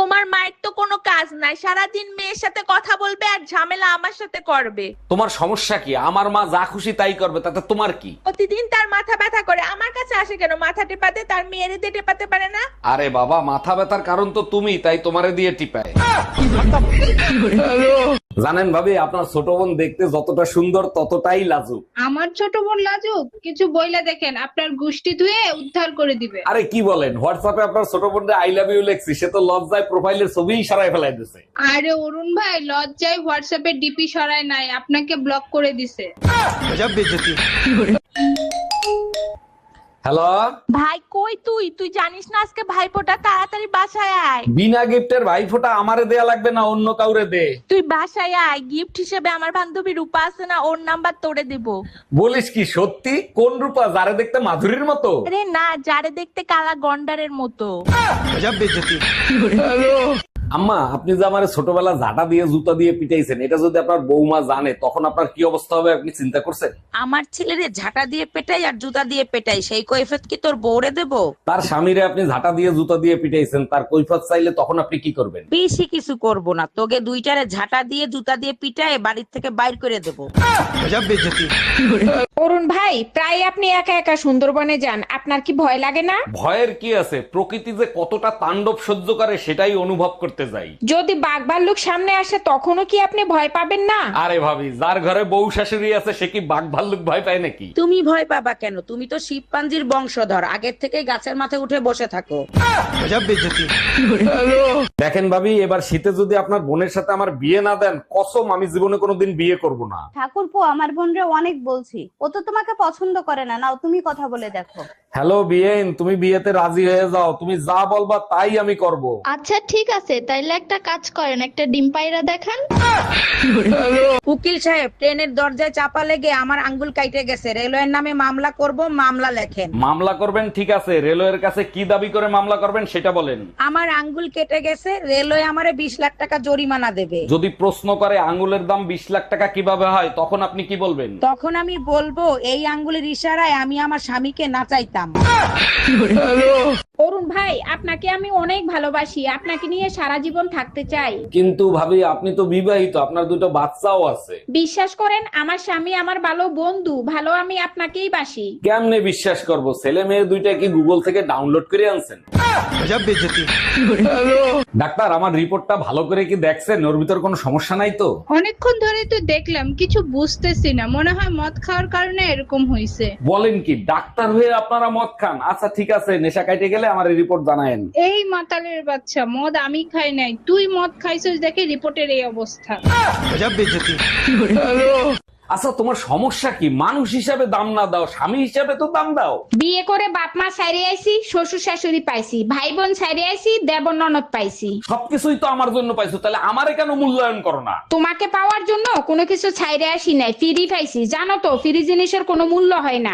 তোমার মায়ের তো কোনো কাজ নাই। সারাদিন মেয়ের সাথে কথা বলবে আর ঝামেলা আমার সাথে করবে। তোমার সমস্যা কি? আমার মা যা খুশি তাই করবে তাতে তোমার কি? প্রতিদিন তার মাথা ব্যথা করে। আমার কাছে আসে কেন? মাথা টেপাতে তার মেয়ের দিয়ে টেপাতে পারে না? আরে বাবা মাথা ব্যথার কারণ তো তুমি তাই তোমারে দিয়ে টিপায়। জানেন ভাবি আপনার ছোট বোন দেখতে যতটা সুন্দর ততটাই লাজুক। আমার ছোট বোন লাজুক? কিছু বইলা দেখেন আপনার গোষ্ঠী ধুয়ে উদ্ধার করে দিবে। আরে কি বলেন হোয়াটসঅ্যাপে আপনার ছোট বোনরে আই লাভ ইউ লেখছি সে তো লজ্জায় প্রোফাইলের ছবিই সরায় ফেলাই দিছে। আরে অরুণ ভাই লজ্জায় হোয়াটসঅ্যাপে ডিপি সরায় নাই আপনাকে ব্লক করে দিছে। হ্যালো? ভাই কই তুই? তুই জানিস না আজকে ভাইপোটা তাড়াতাড়ি বাসায় আয়। বিনা গিফটের ভাইফোঁটা আমারে দেয়া লাগবে না অন্য কাউরে দে। তুই বাসায় আয়। গিফট হিসেবে আমার বান্ধবী রূপা আছে না ওর নাম্বার তোরে দেব। বলিস কি সত্যি? কোন রূপা? যারে দেখতে মাধুরীর মতো? আরে না যারে দেখতে কালা গন্ডারের মতো। আম্মা আপনি যে আমার ছোটবেলা ঝাঁটা দিয়ে জুতা দিয়ে পিটাইছেন এটা যদি আপনার বৌমা জানে তখন আপনার কি অবস্থা হবে আপনি চিন্তা করছেন? আমার ছেলেরে ঝাঁটা দিয়ে পেটাই আর জুতা দিয়ে পেটাই সেই কৈফত কি তোর বউরে দেব? তার স্বামীরে আপনি ঝাঁটা দিয়ে জুতা দিয়ে পিটাইছেন তার কৈফত চাইলে তখন আপনি কি করবেন? বেশি কিছু করব না তোকে দুইটারে ঝাঁটা দিয়ে জুতা দিয়ে পিটায় বাড়ির থেকে বাইর করে দেব। অরুণ ভাই প্রায় আপনি একা একা সুন্দরবনে যান আপনার কি ভয় লাগে না? ভয়ের কি আছে? প্রকৃতি যে কতটা তাণ্ডব সহ্য করে সেটাই অনুভব করতে যাই। যদি বাঘ ভাল্লুক সামনে আসে তখনও কি আপনি ভয় পাবেন না? আরে ভাবি যার ঘরে বউ শাশুড়ি আছে সে কি বাঘ ভাল্লুক ভয় পায় নাকি? তুমি ভয় পাবা কেন? তুমি তো শিবপাঞ্জির বংশধর। আগের থেকে গাছের মাথায় উঠে বসে থাকো। দেখেন ভাবি এবার শীতে যদি আপনার বোনের সাথে আমার বিয়ে না দেন কসম আমি জীবনে কোনোদিন বিয়ে করব না। ঠাকুরপো আমার বোনরে অনেক বলছি। ও তো তোমাকে পছন্দ করে না। নাও তুমি কথা বলে দেখো। হ্যালো বিয়েন তুমি বিয়েতে রাজি হয়ে যাও। তুমি যা বলবা তাই আমি করব। আচ্ছা ঠিক আছে। তাইলে একটা কাজ করেন একটা ডিম পায়রা দেখান। উকিল সাহেব ট্রেনের দরজায় চাপা লেগে আমার আঙ্গুল কাইটে গেছে। রেলওয়ের নামে মামলা করব মামলা লেখেন। মামলা করবেন ঠিক আছে। রেলওয়ের কাছে কি দাবি করে মামলা করবেন সেটা বলেন। আমার আঙ্গুল কেটে গেছে রেলওয়ে আমারে বিশ লাখ টাকা জরিমানা দেবে। যদি প্রশ্ন করে আঙ্গুলের দাম বিশ লাখ টাকা কীভাবে হয় তখন আপনি কি বলবেন? তখন আমি বলব এই আঙ্গুলের ইশারায় আমি আমার স্বামীকে নাচাইতাম। অরুণ ভাই আপনাকে আমি অনেক ভালোবাসি আপনাকে নিয়ে সারা জীবন থাকতে চাই। কিন্তু ভাবি আপনি তো বিবাহিত আপনার দুটো বাচ্চাও আছে। বিশ্বাস করেন আমার স্বামী আমার ভালো বন্ধু ভালো আমি আপনাকেই বাসি। কেমনে বিশ্বাস করব? ছেলে মেয়ে দুইটা কি গুগল থেকে ডাউনলোড করে আনছেন? ডাক্তার আমার রিপোর্টটা ভালো করে কি দেখছেন ওর ভিতর কোনো সমস্যা নাই তো অনেকক্ষণ ধরে তো দেখলাম কিছু বুঝতেছি না মনে হয় মদ খাওয়ার কারণে এরকম হয়েছে বলেন কি ডাক্তার হয়ে আপনারা মদ খান আচ্ছা ঠিক আছে নেশা কাইটে গেলে আমার রিপোর্ট জানায়েন এই মাতালের বাচ্চা মদ আমি খাই নাই তুই মদ খাইছিস দেখে রিপোর্টের এই অবস্থা আচ্ছা তোমার সমস্যা কি? মানুষ হিসাবে দাম না দাও স্বামী হিসাবে তো দাম দাও। বিয়ে করে বাপ মা সাইরে আইছি শ্বশুর শাশুড়ি পাইছি ভাই বোন সাইরে আইছি দেবর ননদ পাইছি। সবকিছুই তো আমার জন্য পাইছো তাহলে আমারে কেন মূল্যায়ন করো না? তোমাকে পাওয়ার জন্য কোনো কিছু ছাইরে আসি নাই ফ্রি পাইছি। জানো তো ফ্রি জিনিসের কোনো মূল্য হয় না।